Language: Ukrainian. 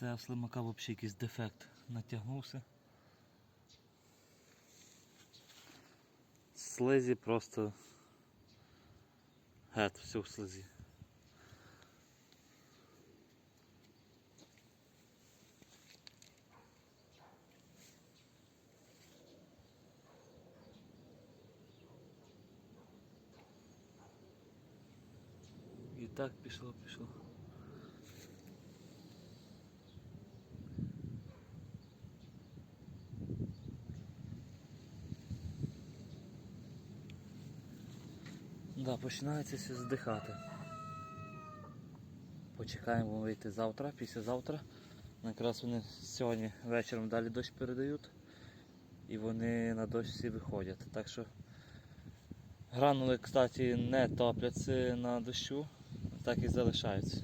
Це в слимака взагалі якийсь дефект натягнувся. Слизі просто гет, все в слизі. І так пішло, пішло. Да, починається все здихати. Почекаємо вийти завтра, післязавтра. Якраз вони сьогодні вечором далі дощ передають і вони на дощ всі виходять. Так що гранули, кстати, не топляться на дощу, так і залишаються.